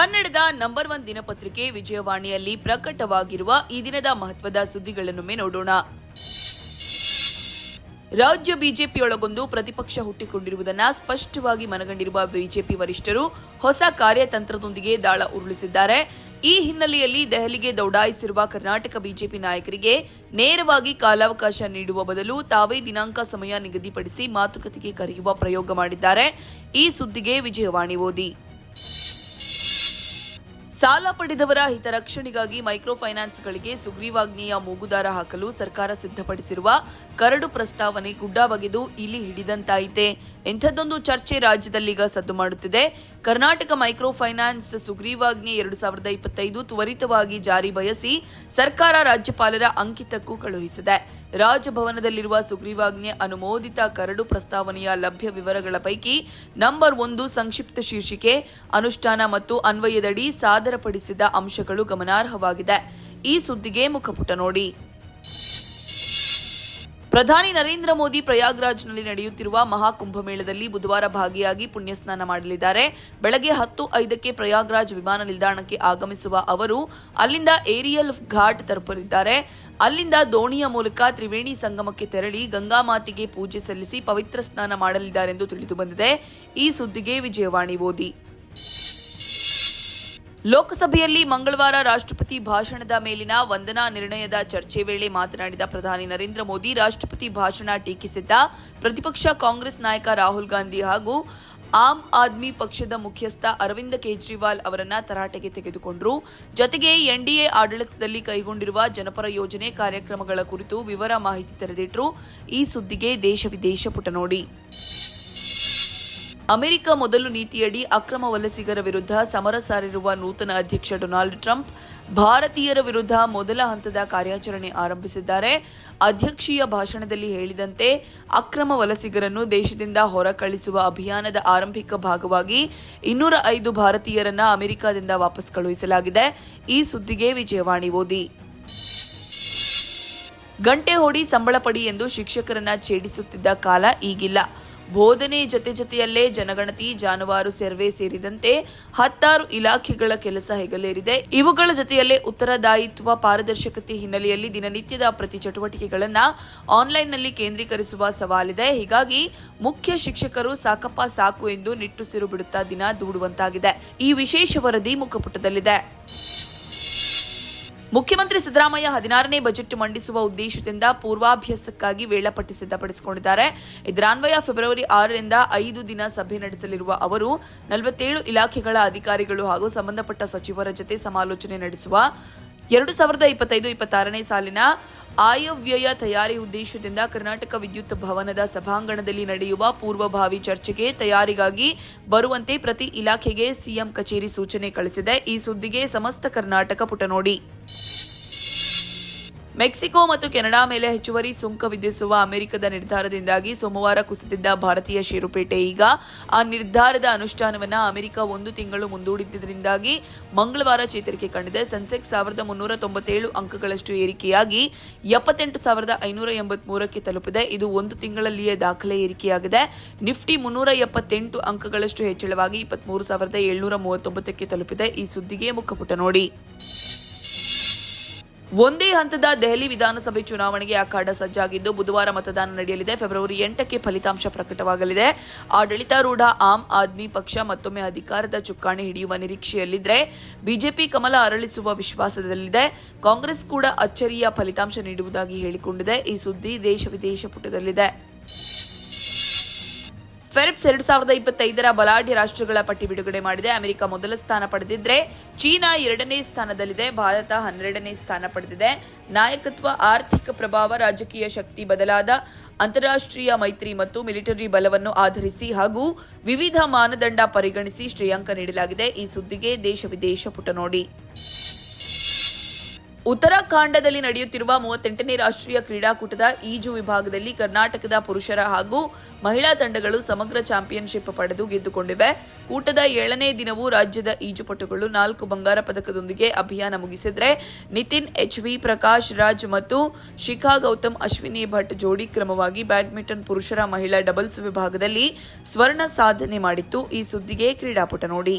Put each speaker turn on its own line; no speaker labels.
ಕನ್ನಡದ number one ದಿನಪತ್ರಿಕೆ ವಿಜಯವಾಣಿಯಲ್ಲಿ ಪ್ರಕಟವಾಗಿರುವ ಈ ದಿನದ ಮಹತ್ವದ ಸುದ್ದಿಗಳನ್ನೊಮ್ಮೆ ನೋಡೋಣ. ರಾಜ್ಯ ಬಿಜೆಪಿಯೊಳಗೊಂದು ಪ್ರತಿಪಕ್ಷ ಹುಟ್ಟಿಕೊಂಡಿರುವುದನ್ನು ಸ್ಪಷ್ಟವಾಗಿ ಮನಗಂಡಿರುವ ಬಿಜೆಪಿ ವರಿಷ್ಠರು ಹೊಸ ಕಾರ್ಯತಂತ್ರದೊಂದಿಗೆ ದಾಳ ಉರುಳಿಸಿದ್ದಾರೆ. ಈ ಹಿನ್ನೆಲೆಯಲ್ಲಿ ದೆಹಲಿಗೆ ದೌಡಾಯಿಸಿರುವ ಕರ್ನಾಟಕ ಬಿಜೆಪಿ ನಾಯಕರಿಗೆ ನೇರವಾಗಿ ಕಾಲಾವಕಾಶ ನೀಡುವ ಬದಲು ತಾವೇ ದಿನಾಂಕ ಸಮಯ ನಿಗದಿಪಡಿಸಿ ಮಾತುಕತೆಗೆ ಕರೆಯುವ ಪ್ರಯೋಗ ಮಾಡಿದ್ದಾರೆ. ಈ ಸುದ್ದಿಗೆ ವಿಜಯವಾಣಿ ಓದಿ. ಸಾಲ ಪಡೆದವರ ಹಿತರಕ್ಷಣೆಗಾಗಿ ಮೈಕ್ರೋ ಫೈನಾನ್ಸ್ಗಳಿಗೆ ಸುಗ್ರೀವಾಜ್ಞೆಯ ಮೂಗುದಾರ ಹಾಕಲು ಸರ್ಕಾರ ಸಿದ್ಧಪಡಿಸಿರುವ ಕರಡು ಪ್ರಸ್ತಾವನೆ ಗುಡ್ಡ ಬಗೆದು ಇಲ್ಲಿ ಹಿಡಿದಂತಾಯಿತೆ. ಇಂಥದ್ದೊಂದು ಚರ್ಚೆ ರಾಜ್ಯದಲ್ಲೀಗ ಸದ್ದು ಮಾಡುತ್ತಿದೆ. ಕರ್ನಾಟಕ ಮೈಕ್ರೋ ಫೈನಾನ್ಸ್ ಸುಗ್ರೀವಾಜ್ಞೆ ಎರಡು ಸಾವಿರದ ಇಪ್ಪತ್ತೈದು ತ್ವರಿತವಾಗಿ ಜಾರಿ ಬಯಸಿ ಸರ್ಕಾರ ರಾಜ್ಯಪಾಲರ ಅಂಕಿತಕ್ಕೂ ಕಳುಹಿಸಿದೆ. ರಾಜಭವನದಲ್ಲಿರುವ ಸುಗ್ರೀವಾಜ್ಞೆ ಅನುಮೋದಿತ ಕರಡು ಪ್ರಸ್ತಾವನೆಯ ಲಭ್ಯ ವಿವರಗಳ ಪೈಕಿ ನಂಬರ್ ಒಂದು ಸಂಕ್ಷಿಪ್ತ ಶೀರ್ಷಿಕೆ, ಅನುಷ್ಠಾನ ಮತ್ತು ಅನ್ವಯದಡಿ ಸಾದರಪಡಿಸಿದ ಅಂಶಗಳು ಗಮನಾರ್ಹವಾಗಿದೆ. ಈ ಸುದ್ದಿಗೆ ಮುಖಪುಟ ನೋಡಿ. ಪ್ರಧಾನಿ ನರೇಂದ್ರ ಮೋದಿ ಪ್ರಯಾಗ್ರಾಜ್ನಲ್ಲಿ ನಡೆಯುತ್ತಿರುವ ಮಹಾಕುಂಭಮೇಳದಲ್ಲಿ ಬುಧವಾರ ಭಾಗಿಯಾಗಿ ಪುಣ್ಯಸ್ನಾನ ಮಾಡಲಿದ್ದಾರೆ. ಬೆಳಗ್ಗೆ ಹತ್ತು ಐದಕ್ಕೆ ಪ್ರಯಾಗ್ರಾಜ್ ವಿಮಾನ ನಿಲ್ದಾಣಕ್ಕೆ ಆಗಮಿಸುವ ಅವರು ಅಲ್ಲಿಂದ ಏರಿಯಲ್ ಘಾಟ್ ತಲುಪಲಿದ್ದಾರೆ. ಅಲ್ಲಿಂದ ದೋಣಿಯ ಮೂಲಕ ತ್ರಿವೇಣಿ ಸಂಗಮಕ್ಕೆ ತೆರಳಿ ಗಂಗಾ ಮಾತೆಗೆ ಪೂಜೆ ಸಲ್ಲಿಸಿ ಪವಿತ್ರ ಸ್ನಾನ ಮಾಡಲಿದ್ದಾರೆಂದು ತಿಳಿದುಬಂದಿದೆ ಈ ಸುದ್ದಿಗೆ ವಿಜಯವಾಣಿ ಓದಿ. ಲೋಕಸಭೆಯಲ್ಲಿ ಮಂಗಳವಾರ ರಾಷ್ಟ್ರಪತಿ ಭಾಷಣದ ಮೇಲಿನ ವಂದನಾ ನಿರ್ಣಯದ ಚರ್ಚೆ ವೇಳೆ ಮಾತನಾಡಿದ ಪ್ರಧಾನಿ ನರೇಂದ್ರ ಮೋದಿ, ರಾಷ್ಟ್ರಪತಿ ಭಾಷಣ ಟೀಕಿಸಿದ್ದ ಪ್ರತಿಪಕ್ಷ ಕಾಂಗ್ರೆಸ್ ನಾಯಕ ರಾಹುಲ್ ಗಾಂಧಿ ಹಾಗೂ ಆಮ್ ಆದ್ಮಿ ಪಕ್ಷದ ಮುಖ್ಯಸ್ಥ ಅರವಿಂದ ಕೇಜ್ರಿವಾಲ್ ಅವರನ್ನ ತರಾಟೆಗೆ ತೆಗೆದುಕೊಂಡರು. ಜತೆಗೆ ಎನ್ಡಿಎ ಆಡಳಿತದಲ್ಲಿ ಕೈಗೊಂಡಿರುವ ಜನಪರ ಯೋಜನೆ ಕಾರ್ಯಕ್ರಮಗಳ ಕುರಿತು ವಿವರ ಮಾಹಿತಿ ತೆರೆದಿಟ್ಟರು ಈ ಸುದ್ದಿಗೆ ದೇಶ ವಿದೇಶ ಪುಟ ನೋಡಿ ಅಮೆರಿಕ ಮೊದಲು ನೀತಿಯಡಿ ಅಕ್ರಮ ವಲಸಿಗರ ವಿರುದ್ಧ ಸಮರ ಸಾರಿರುವ ನೂತನ ಅಧ್ಯಕ್ಷ ಡೊನಾಲ್ಡ್ ಟ್ರಂಪ್ ಭಾರತೀಯರ ವಿರುದ್ಧ ಮೊದಲ ಹಂತದ ಕಾರ್ಯಾಚರಣೆ ಆರಂಭಿಸಿದ್ದಾರೆ. ಅಧ್ಯಕ್ಷೀಯ ಭಾಷಣದಲ್ಲಿ ಹೇಳಿದಂತೆ ಅಕ್ರಮ ವಲಸಿಗರನ್ನು ದೇಶದಿಂದ ಹೊರಕಳಿಸುವ ಅಭಿಯಾನದ ಆರಂಭಿಕ ಭಾಗವಾಗಿ ಇನ್ನೂರ ಐದು ಭಾರತೀಯರನ್ನ ಅಮೆರಿಕದಿಂದ ವಾಪಸ್ ಕಳುಹಿಸಲಾಗಿದೆ. ಈ ಸುದ್ದಿಗೆ ವಿಜಯವಾಣಿ ಓದಿ. ಗಂಟೆ ಹೊಡಿ ಸಂಬಳ ಪಡಿ ಎಂದು ಶಿಕ್ಷಕರನ್ನ ಛೇಡಿಸುತ್ತಿದ್ದ ಕಾಲ ಈಗಿಲ್ಲ. ಬೋಧನೆ ಜೊತೆ ಜೊತೆಯಲ್ಲೇ ಜನಗಣತಿ, ಜಾನುವಾರು ಸರ್ವೆ ಸೇರಿದಂತೆ ಹತ್ತಾರು ಇಲಾಖೆಗಳ ಕೆಲಸ ಹೆಗಲೇರಿದೆ. ಇವುಗಳ ಜೊತೆಯಲ್ಲೇ ಉತ್ತರದಾಯಿತ್ವ ಪಾರದರ್ಶಕತೆ ಹಿನ್ನೆಲೆಯಲ್ಲಿ ದಿನನಿತ್ಯದ ಪ್ರತಿ ಚಟುವಟಿಕೆಗಳನ್ನ ಆನ್ಲೈನ್ನಲ್ಲಿ ಕೇಂದ್ರೀಕರಿಸುವ ಸವಾಲಿದೆ. ಹೀಗಾಗಿ ಮುಖ್ಯ ಶಿಕ್ಷಕರು ಸಾಕಪ್ಪ ಸಾಕು ಎಂದು ನಿಟ್ಟುಸಿರು ಬಿಡುತ್ತಾ ದಿನ ದೂಡುವಂತಾಗಿದೆ. ಈ ವಿಶೇಷ ವರದಿ ಮುಖಪುಟದಲ್ಲಿದೆ. ಮುಖ್ಯಮಂತ್ರಿ ಸಿದ್ದರಾಮಯ್ಯ ಹದಿನಾರನೇ ಬಜೆಟ್ ಮಂಡಿಸುವ ಉದ್ದೇಶದಿಂದ ಪೂರ್ವಾಭ್ಯಾಸಕ್ಕಾಗಿ ವೇಳಾಪಟ್ಟಿ ಸಿದ್ಧಪಡಿಸಿಕೊಂಡಿದ್ದಾರೆ. ಇದರಾನ್ವಯ ಫೆಬ್ರವರಿ ಆರರಿಂದ ಐದು ದಿನ ಸಭೆ ನಡೆಸಲಿರುವ ಅವರು ನಲವತ್ತೇಳು ಇಲಾಖೆಗಳ ಅಧಿಕಾರಿಗಳು ಹಾಗೂ ಸಂಬಂಧಪಟ್ಟ ಸಚಿವರ ಜೊತೆ ಸಮಾಲೋಚನೆ ನಡೆಸುವ ಎರಡು ಸಾವಿರದ ಇಪ್ಪತ್ತೈದು, ಇಪ್ಪತ್ತಾರನೇ ಸಾಲಿನ ಆಯವ್ಯಯ ತಯಾರಿ ಉದ್ದೇಶದಿಂದ ಕರ್ನಾಟಕ ವಿದ್ಯುತ್ ಭವನದ ಸಭಾಂಗಣದಲ್ಲಿ ನಡೆಯುವ ಪೂರ್ವಭಾವಿ ಚರ್ಚೆಗೆ ತಯಾರಿಗಾಗಿ ಬರುವಂತೆ ಪ್ರತಿ ಇಲಾಖೆಗೆ ಸಿಎಂ ಕಚೇರಿ ಸೂಚನೆ ಕಳಿಸಿದೆ. ಈ ಸುದ್ದಿಗೆ ಸಮಸ್ತ ಕರ್ನಾಟಕ ಪುಟ ನೋಡಿ ಮೆಕ್ಸಿಕೋ ಮತ್ತು ಕೆನಡಾ ಮೇಲೆ ಹೆಚ್ಚುವರಿ ಸುಂಕ ವಿಧಿಸುವ ಅಮೆರಿಕದ ನಿರ್ಧಾರದಿಂದಾಗಿ ಸೋಮವಾರ ಕುಸಿದಿದ್ದ ಭಾರತೀಯ ಷೇರುಪೇಟೆ ಈಗ ಆ ನಿರ್ಧಾರದ ಅನುಷ್ಠಾನವನ್ನು ಅಮೆರಿಕ ಒಂದು ತಿಂಗಳು ಮುಂದೂಡಿದ್ದರಿಂದಾಗಿ ಮಂಗಳವಾರ ಚೇತರಿಕೆ ಕಂಡಿದೆ. ಸೆನ್ಸೆಕ್ಸ್ ಸಾವಿರದ ಮುನ್ನೂರ ತೊಂಬತ್ತೇಳು ಅಂಕಗಳಷ್ಟು ಏರಿಕೆಯಾಗಿ ಎಪ್ಪತ್ತೆಂಟು ಸಾವಿರದ ಐನೂರ ಎಂಬತ್ಮೂರಕ್ಕೆ ತಲುಪಿದೆ. ಇದು ಒಂದು ತಿಂಗಳಲ್ಲಿಯೇ ದಾಖಲೆ ಏರಿಕೆಯಾಗಿದೆ. ನಿಫ್ಟಿ ಮುನ್ನೂರ ಎಪ್ಪತ್ತೆಂಟು ಅಂಕಗಳಷ್ಟು ಹೆಚ್ಚಳವಾಗಿ ಇಪ್ಪತ್ಮೂರು ಸಾವಿರದ ಏಳ್ನೂರ ಮೂವತ್ತೊಂಬತ್ತಕ್ಕೆ ತಲುಪಿದೆ. ಈ ಸುದ್ದಿಗೆ ಮುಖಪುಟ ನೋಡಿ. ಒಂದೇ ಹಂತದ ದೆಹಲಿ ವಿಧಾನಸಭೆ ಚುನಾವಣೆಗೆ ಅಖಾಡ ಸಜ್ಜಾಗಿದ್ದು ಬುಧವಾರ ಮತದಾನ ನಡೆಯಲಿದೆ. ಫೆಬ್ರವರಿ ಎಂಟಕ್ಕೆ ಫಲಿತಾಂಶ ಪ್ರಕಟವಾಗಲಿದೆ. ಆಡಳಿತಾರೂಢ ಆಮ್ ಆದ್ಮಿ ಪಕ್ಷ ಮತ್ತೊಮ್ಮೆ ಅಧಿಕಾರದ ಚುಕ್ಕಾಣಿ ಹಿಡಿಯುವ ನಿರೀಕ್ಷೆಯಲ್ಲಿದ್ದರೆ ಬಿಜೆಪಿ ಕಮಲ ಅರಳಿಸುವ ವಿಶ್ವಾಸದಲ್ಲಿದೆ. ಕಾಂಗ್ರೆಸ್ ಕೂಡ ಅಚ್ಚರಿಯ ಫಲಿತಾಂಶ ನೀಡುವುದಾಗಿ ಹೇಳಿಕೊಂಡಿದೆ. ಈ ಸುದ್ದಿ ದೇಶ ವಿದೇಶ ಪುಟದಲ್ಲಿದೆ. ಫೆರಿಪ್ಸ್ ಎರಡ್ ಸಾವಿರದ ಇಪ್ಪತ್ತೈದರ ಬಲಾಢ್ಯ ರಾಷ್ಟ್ರಗಳ ಪಟ್ಟಿ ಬಿಡುಗಡೆ ಮಾಡಿದೆ. ಅಮೆರಿಕ ಮೊದಲ ಸ್ಥಾನ ಪಡೆದಿದ್ರೆ ಚೀನಾ ಎರಡನೇ ಸ್ಥಾನದಲ್ಲಿದೆ. ಭಾರತ ಹನ್ನೆರಡನೇ ಸ್ಥಾನ ಪಡೆದಿದೆ. ನಾಯಕತ್ವ, ಆರ್ಥಿಕ ಪ್ರಭಾವ, ರಾಜಕೀಯ ಶಕ್ತಿ ಬದಲಾದ ಅಂತಾರಾಷ್ಟ್ರೀಯ ಮೈತ್ರಿ ಮತ್ತು ಮಿಲಿಟರಿ ಬಲವನ್ನು ಆಧರಿಸಿ ಹಾಗೂ ವಿವಿಧ ಮಾನದಂಡ ಪರಿಗಣಿಸಿ ಶ್ರೇಯಾಂಕ ನೀಡಲಾಗಿದೆ. ಈ ಸುದ್ದಿಗೆ ದೇಶ ವಿದೇಶ ಪುಟ ನೋಡಿ. ಉತ್ತರಾಖಂಡದಲ್ಲಿ ನಡೆಯುತ್ತಿರುವ ಮೂವತ್ತೆಂಟನೇ ರಾಷ್ಟ್ರೀಯ ಕ್ರೀಡಾಕೂಟದ ಈಜು ವಿಭಾಗದಲ್ಲಿ ಕರ್ನಾಟಕದ ಪುರುಷರ ಹಾಗೂ ಮಹಿಳಾ ತಂಡಗಳು ಸಮಗ್ರ ಚಾಂಪಿಯನ್ಶಿಪ್ ಪಡೆದು ಗೆದ್ದುಕೊಂಡಿವೆ. ಕೂಟದ ಏಳನೇ ದಿನವೂ ರಾಜ್ಯದ ಈಜುಪಟುಗಳು ನಾಲ್ಕು ಬಂಗಾರ ಪದಕದೊಂದಿಗೆ ಅಭಿಯಾನ ಮುಗಿಸಿದ್ರೆ, ನಿತಿನ್, ಎಚ್ವಿ, ಪ್ರಕಾಶ್, ರಾಜ್ ಮತ್ತು ಶಿಖಾ ಗೌತಮ್, ಅಶ್ವಿನಿ ಭಟ್ ಜೋಡಿ ಕ್ರಮವಾಗಿ ಬ್ಯಾಡ್ಮಿಂಟನ್ ಪುರುಷರ ಮಹಿಳಾ ಡಬಲ್ಸ್ ವಿಭಾಗದಲ್ಲಿ ಸ್ವರ್ಣ ಸಾಧನೆ ಮಾಡಿತ್ತು. ಈ ಸುದ್ದಿಗೆ ಕ್ರೀಡಾಪಟ ನೋಡಿ.